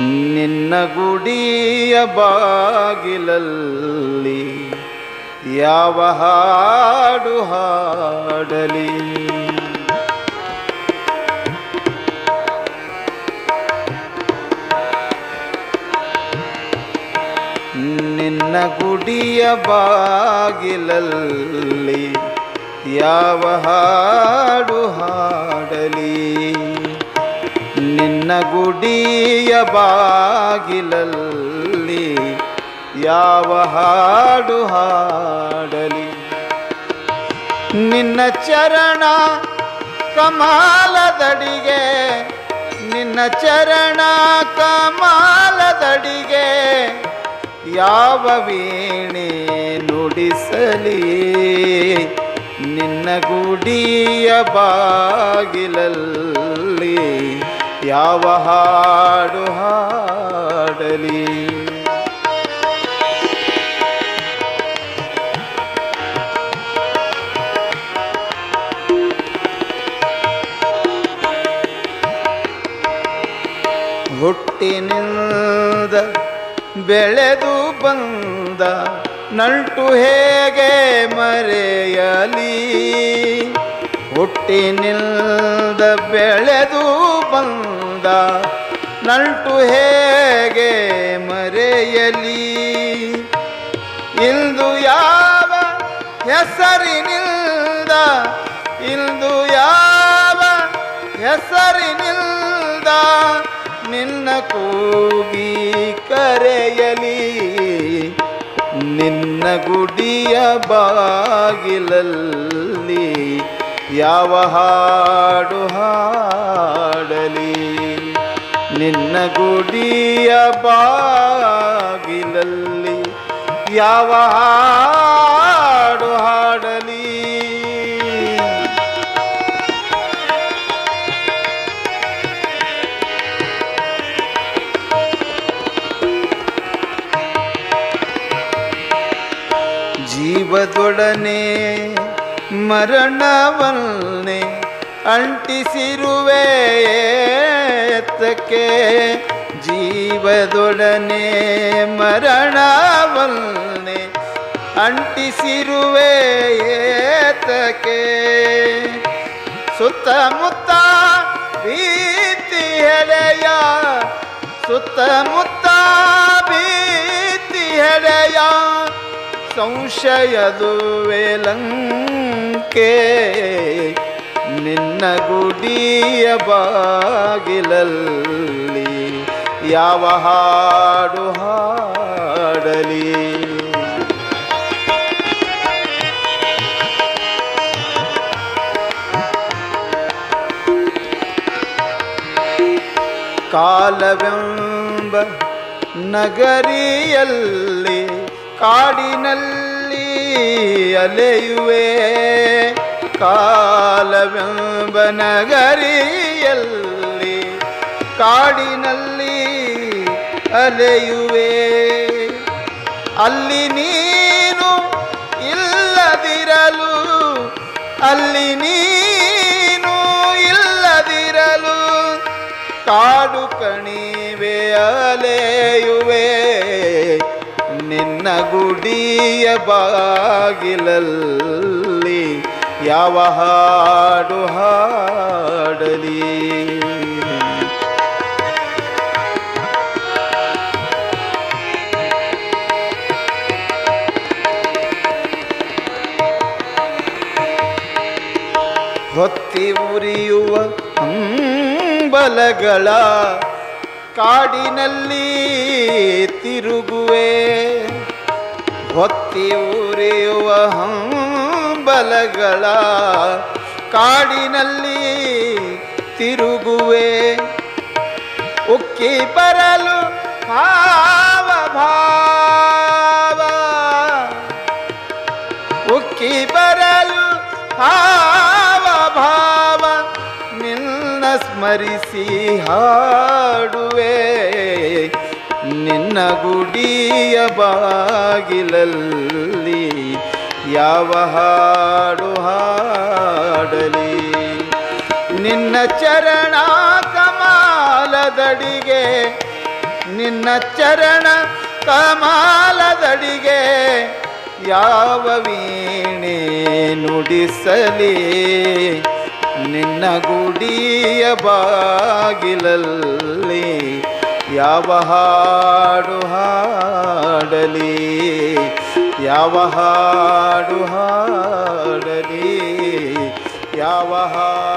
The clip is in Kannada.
ನಿನ್ನ ಗುಡಿಯ ಬಾಗಿಲಲ್ಲಿ ಯಾವ ಹಾಡು ಹಾಡಲಿ? ನಿನ್ನ ಗುಡಿಯ ಬಾಗಿಲಲ್ಲಿ ಯಾವ ಹಾಡು ಹಾಡಲಿ? ನಿನ್ನ ಗುಡಿಯ ಬಾಗಿಲಲ್ಲಿ ಯಾವ ಹಾಡು ಹಾಡಲಿ? ನಿನ್ನ ಚರಣ ಕಮಾಲದಡಿಗೆ, ನಿನ್ನ ಚರಣ ಕಮಾಲದಡಿಗೆ ಯಾವ ವೀಣೆ ನುಡಿಸಲಿ? ನಿನ್ನ ಗುಡಿಯ ಬಾಗಿಲಲ್ಲಿ ಯಾವ ಹಾಡು ಹಾಡಲಿ? ಹುಟ್ಟಿನಿಂದ ಬೆಳೆದು ಬಂದ ನಂಟು ಹೇಗೆ ಮರೆಯಲಿ? ಹುಟ್ಟಿನಿಂದ ಬೆಳೆದು ಬಂದ ನಂಟು ಹೇಗೆ ಮರೆಯಲಿ? ಇಂದು ಯಾವ ಹೆಸರಿನಿಂದ, ಇಂದು ಯಾವ ಹೆಸರಿನಿಂದ ನಿನ್ನ ಕೂಗಿ ಕರೆಯಲಿ? ನಿನ್ನ ಗುಡಿಯ ಬಾಗಿಲಲ್ಲಿ ಯಾವ ಹಾಡು ಹಾಡಲಿ? ನಿನ್ನ ಗುಡಿಯ ಬಾಗಿಲಲ್ಲಿ ಯಾವ ಹಾಡು ಹಾಡಲಿ? ಜೀವದೊಡನೆ ಮರಣವನ್ನೇ ಅಂಟಿಸಿರುವೆ ಎತ್ತಕ್ಕೆ ಜೀವದೊಡನೆ ಮರಣವನ್ನೇ ಅಂಟಿಸಿರುವೆ ಏತಕ್ಕೆ. ಸುತ್ತಮುತ್ತ ಭೀತಿ ಹೆಲೆಯ ಸುತ್ತಮುತ್ತ ಭೀತಿ ಹೆಲೆಯ ಸಂಶಯದು ವೇಲಂಕೆ ನಿನ್ನ ಗುಡಿಯ ಬಾಗಿಲಲ್ಲಿ ಯಾವ ಹಾಡು ಹಾಡಲಿ? ಕಾಲವೆಂಬ ನಗರಿಯಲ್ಲಿ ಕಾಡಿನಲ್ಲಿ ಅಲೆಯುವೆ. ಕಾಲವೆಂಬ ನಗರಿಯಲ್ಲಿ ಕಾಡಿನಲ್ಲಿ ಅಲೆಯುವೆ. ಅಲ್ಲಿ ನೀನು ಇಲ್ಲದಿರಲು, ಅಲ್ಲಿ ನೀನು ಇಲ್ಲದಿರಲು ಕಾಡು ಕಣಿವೆ ಅಲೆಯುವೆ. ನಿನ್ನ ಗುಡಿಯ ಬಾಗಿಲಲ್ಲಿ ಯಾವ ಹಾಡು ಹಾಡಲಿ? ಹೊತ್ತಿ ಉರಿಯುವ ಹಂಬಲಗಳ ಕಾಡಿನಲ್ಲಿ ತಿರುಗುವೆ. ಹೊತ್ತಿ ಉರಿಯುವ ಹಂಬಲಗಳ ಕಾಡಿನಲ್ಲಿ ತಿರುಗುವೆ. ಉಕ್ಕಿ ಬರಲು ಭಾವ ಭಾವ. ಉಕ್ಕಿ ಬರಲು ಭಾವ ಭಾವ. ನಿನ್ನ ಸ್ಮರಿಸಿ ಹಾಡುವೆ. ನಿನ್ನ ಗುಡಿಯ ಬಾಗಿಲಲ್ಲಿ ಯಾವ ಹಾಡು ಹಾಡಲಿ? ನಿನ್ನ ಚರಣ ಕಮಾಲದಡಿಗೆ ನಿನ್ನ ಚರಣ ಕಮಾಲದಡಿಗೆ ಯಾವ ವೀಣೆ ನುಡಿಸಲಿ? ನಿನ್ನ ಗುಡಿಯ ಬಾಗಿಲಲ್ಲಿ ಯಾವ ಹಾಡು ಹಾಡಲಿ? ಯಾವ ಹಾಡು ಹಾಡಲಿ ಯಾವ ಹಾಡು